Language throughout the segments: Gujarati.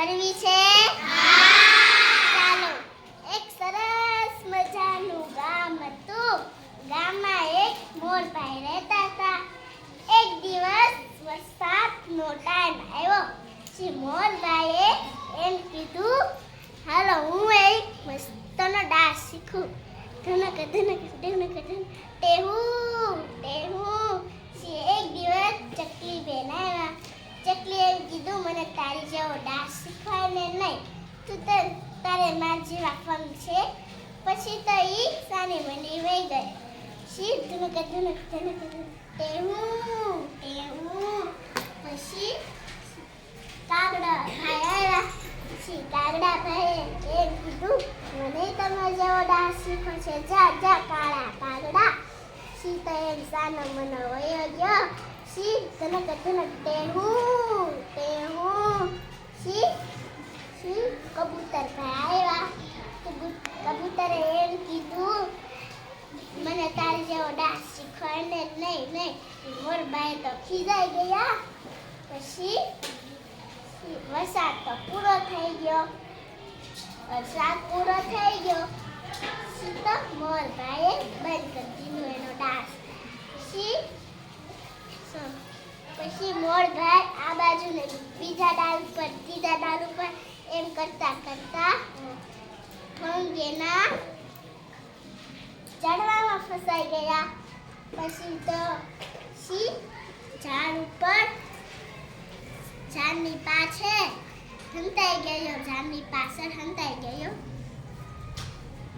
કરવી છે? ચાલો, એક સરસ મજાનું ગામ હતું. ગામમાં એક મોરભાઈ રહેતા હતા. એક દિવસ વરસાદનો ટાઈમ આવ્યો. પછી મોરભાઈએ એમ કીધું, હાલો, હું એક મસ્તનો ડાન્સ શીખું. ધનક ધનક ધનક હું ટેહું ટેહું પછી એક દિવસ ચકલી બેન આવ્યા ચકલી એમ કીધું મને તારી જેવો ડાન્સ શીખવાડને નહીં તું તો તારે જેવા ફંગ છે? પછી તો એ સાની મંડી વહી ગઈ. શી ધનક ધનક ધનક ધનક ટેહું ટેહું પછી કાગડા ભાઈ પછી કાગડા ભાઈ એમ કીધું, મને તમે જેવો ડાન્સ શીખો છે, જા જા, કાળા કાગડા. શી તો એમ સાનો મનો વયો ગયો. શી ધનક ટેહું ટેહું સી સી કબૂતર ભાઈ આવ્યા કબૂ- કબૂતરે એમ કીધું મને તારી જેવો ડાન્સ શીખવાડને નહીં નહીં. મોરબાઈ તો ખીજાઈ ગયા. પછી વરસાદ તો પૂરો થઈ ગયો. વરસાદ પૂરો થઈ ગયો. પછી તો મોરભાઈએ બંધ કરી દીધું એનો ડાન્સ. પછી સ- પછી મોરભાઈ આ બાજુ ને બીજા ડાલ ઉપર, ત્રીજા ડાલ ઉપર એમ કરતા કરતા ભંગેના ઝાડવામાં ફસાઈ ગયા. પછી તો સી ઝાડ ઉપર. ઝાડની પાછે હંતાઈ ગયો. ઝાડની પાછળ હંતાઈ ગયો.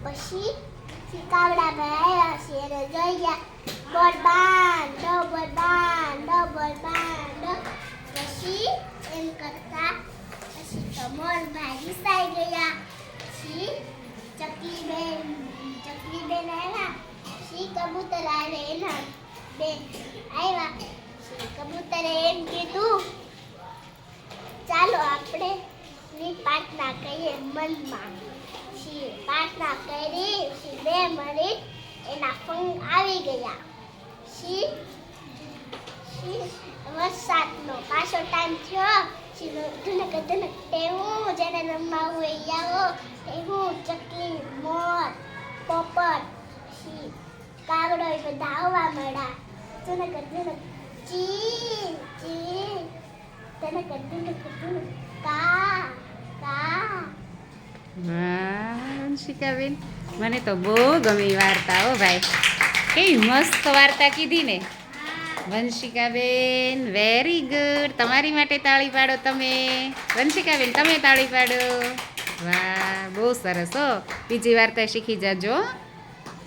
પછી કાવડા ભાઈ આવ્યા છે એને જોઈ ગયા. બોલ બાંધો બોલ બાંધો બોલ બાંધો. પછી એમ કરતા પછી મોર ભાઈ રિસાઈ ગયા. પછી ચકલી બેન ચકલી બેન કબૂતર આવે એના બે આવ્યા કબૂતરે એમ કીધું, ચાલો આપણે ની પ્રાર્થના કરીએ મનમાં. છીએ પ્રાર્થના કરી પછી બે મળી એના ફંગ આવી ગયા. શી શી વરસાદનો પાછો ટાઈમ થયો. ધનક ધનક ટેવું જેને રમવા હોય આવો. ટેવું ચકલી, મોર, પોપટ કાગડો એ બધા આવવા ધનક ધનક ચી ચી તને ધનક ધનક કા કા. વાહ મને તો બહુ ગમી વાર્તા હો ભાઈ. કેવી મસ્ત વાર્તા કીધી ને. વંશિકાબેન વેરી ગુડ તમારી માટે તાળી પાડો તમે. વંશિકાબેન તમે તાળી પાડો. વાહ, બહુ સરસ હો. બીજી વાર્તા શીખી જાજો.